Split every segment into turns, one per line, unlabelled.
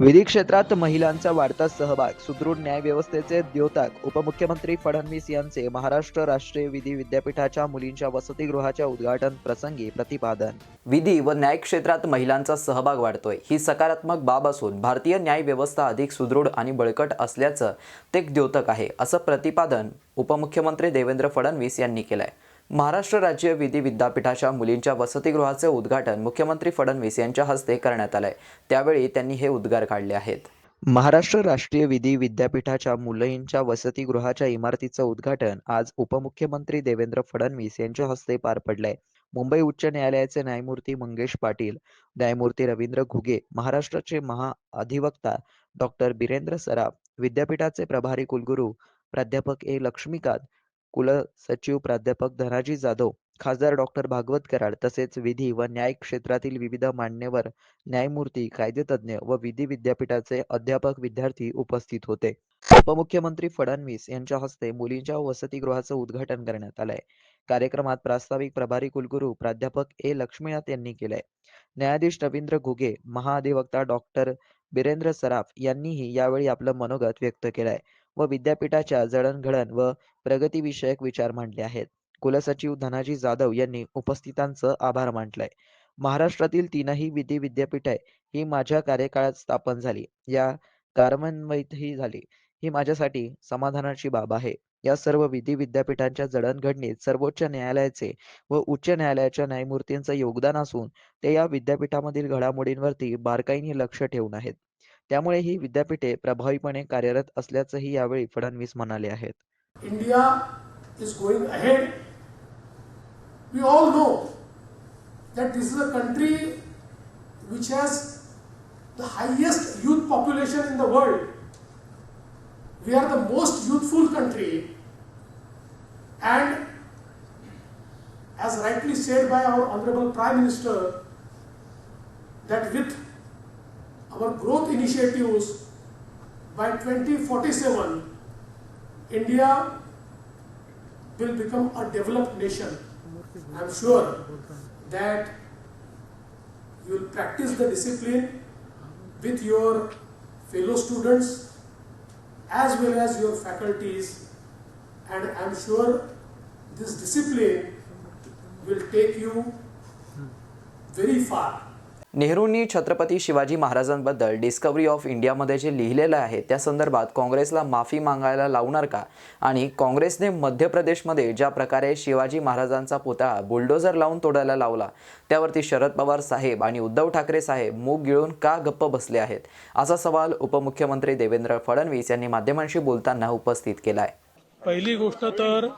विधी क्षेत्रात महिलांचा वाढता सहभाग सुदृढ न्याय व्यवस्थेचे द्योतक उपमुख्यमंत्री फडणवीस यांचे महाराष्ट्र राष्ट्रीय विधी विद्यापीठाच्या मुलींच्या वसतिगृहाच्या उद्घाटन प्रसंगी प्रतिपादन. विधी व न्याय क्षेत्रात महिलांचा सहभाग वाढतोय. ही सकारात्मक बाब असून भारतीय न्याय व्यवस्था अधिक सुदृढ आणि बळकट असल्याचं ते द्योतक आहे असं प्रतिपादन उपमुख्यमंत्री देवेंद्र फडणवीस यांनी केलंय. महाराष्ट्र राज्य विधी विद्यापीठाच्या मुलींच्या वसतिगृहाचे उद्घाटन मुख्यमंत्री फडणवीस यांच्या हस्ते करण्यात आलंय. त्यावेळी त्यांनी हे उद्गार काढले आहेत. महाराष्ट्र राष्ट्रीय विधी विद्यापीठाच्या मुलींच्या वसतिगृहाच्या इमारतीचं उद्घाटन आज उपमुख्यमंत्री देवेंद्र फडणवीस यांच्या हस्ते पार पडलंय. मुंबई उच्च न्यायालयाचे न्यायमूर्ती मंगेश पाटील न्यायमूर्ती रवींद्र घुगे महाराष्ट्राचे महाअधिवक्ता डॉक्टर बिरेंद्र सराफ विद्यापीठाचे प्रभारी कुलगुरू प्राध्यापक ए लक्ष्मीकांत कुलसचिव प्राध्यापक धनाजी जाधव खासदार डॉक्टर भागवत कराड तसेच विधी व न्याय क्षेत्रातील विविध मान्यवर न्यायमूर्ती कायदेतज्ञ व विधी विद्यापीठाचे अध्यापक विद्यार्थी उपस्थित होते. उपमुख्यमंत्री फडणवीस यांच्या हस्ते मुलींच्या वसतिगृहाचं उद्घाटन करण्यात आलंय. कार्यक्रमात प्रास्ताविक प्रभारी कुलगुरू प्राध्यापक ए लक्ष्मीनाथ यांनी केलंय. न्यायाधीश रवींद्र घुगे महाअधिवक्ता डॉक्टर बिरेंद्र सराफ यांनीही यावेळी आपलं मनोगत व्यक्त केलंय. व विद्यापीठाच्या जडणघडण व प्रगतीविषयक विचार मांडले आहेत. कुलसचिव धनाजी जाधव यांनी उपस्थितांचं आभार मानलंय. महाराष्ट्रातील तीनही विधी विद्यापीठे ही माझ्या कार्यकाळात स्थापन झाली. या कार्यान्वितही झाली. ही माझ्यासाठी समाधानाची बाब आहे. या सर्व विधी विद्यापीठांच्या जडणघडणीत सर्वोच्च न्यायालयाचे व उच्च न्यायालयाच्या न्यायमूर्तींचं योगदान असून ते या विद्यापीठामधील घडामोडींवरती बारकाईने लक्ष ठेवून आहेत. त्यामुळे ही विद्यापीठे प्रभावीपणे कार्यरत असल्याचंही यावेळी फडणवीस म्हणाले आहेत.
India is going ahead we all know that this is a country which has the highest youth population in the world we are the most youthful country and as rightly said by our honourable prime minister that with our growth initiatives by 2047, India will become a developed nation. I'm sure that you will practice the discipline with your fellow students as well as your faculties, and I'm sure this discipline will take you very far.
नेहरूंनी छत्रपती शिवाजी महाराजांबद्दल discovery of इंडियामध्ये जे लिहिलेलं आहे त्या संदर्भात काँग्रेसला माफी मागायला लावणार का? आणि काँग्रेसने मध्य प्रदेशमध्ये ज्या प्रकारे शिवाजी महाराजांचा पुतळा बुलडोझर लावून तोडायला लावला त्यावरती शरद पवार साहेब आणि उद्धव ठाकरे साहेब मूग गिळून का गप्प बसले आहेत? असा सवाल उपमुख्यमंत्री देवेंद्र फडणवीस यांनी माध्यमांशी बोलताना उपस्थित केलाय.
पहिली गोष्ट तर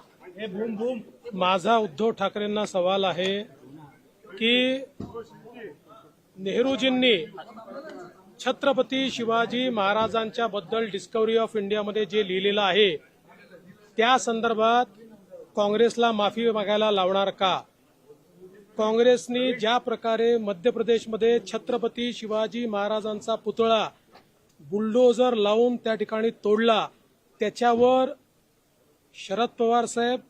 माझा उद्धव ठाकरेंना सवाल आहे की नेहरूजींनी छत्रपती शिवाजी महाराजांच्या बद्दल डिस्कवरी ऑफ इंडियामध्ये जे लिहिलेलं आहे त्या संदर्भात काँग्रेसला माफी मागायला लावणार का? काँग्रेसनी ज्या प्रकारे मध्य प्रदेशमध्ये छत्रपती शिवाजी महाराजांचा पुतळा बुलडोजर लावून त्या ठिकाणी तोडला त्याच्यावर शरद पवार साहेब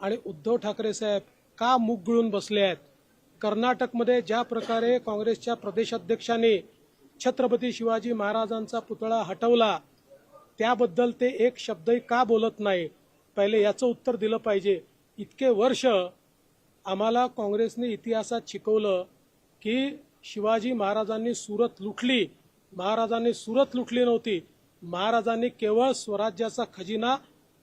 आणि उद्धव ठाकरे साहेब का मुग गळून बसले आहेत? कर्नाटकमध्ये ज्या प्रकारे काँग्रेसच्या प्रदेशाध्यक्षांनी छत्रपती शिवाजी महाराजांचा पुतळा हटवला त्याबद्दल ते एक शब्दही का बोलत नाही? पहिले याचं उत्तर दिलं पाहिजे. इतके वर्ष आम्हाला काँग्रेसने इतिहासात शिकवलं की शिवाजी महाराजांनी सुरत लुटली. महाराजांनी सुरत लुटली नव्हती. महाराजांनी केवळ स्वराज्याचा खजिना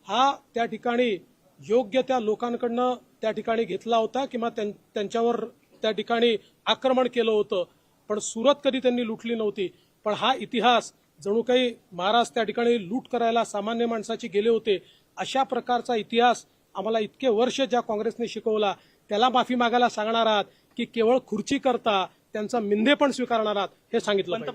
हा त्या ठिकाणी योग्य त्या लोकांकडनं त्या ठिकाणी घेतला होता किंवा त्यां- त्यांच्यावर त्या ठिकाणी आक्रमण केलं होतं पण सुरत कधी त्यांनी लुटली नव्हती पण हा इतिहास जणू काही महाराज त्या ठिकाणी लूट करायला सामान्य माणसाची गेले होते अशा प्रकारचा इतिहास आम्हाला इतके वर्ष ज्या काँग्रेसने शिकवला त्याला माफी मागायला सांगणार आहात की केवळ खुर्ची करता त्यांचा मिंधे पण स्वीकारणार आहात हे सांगितलं.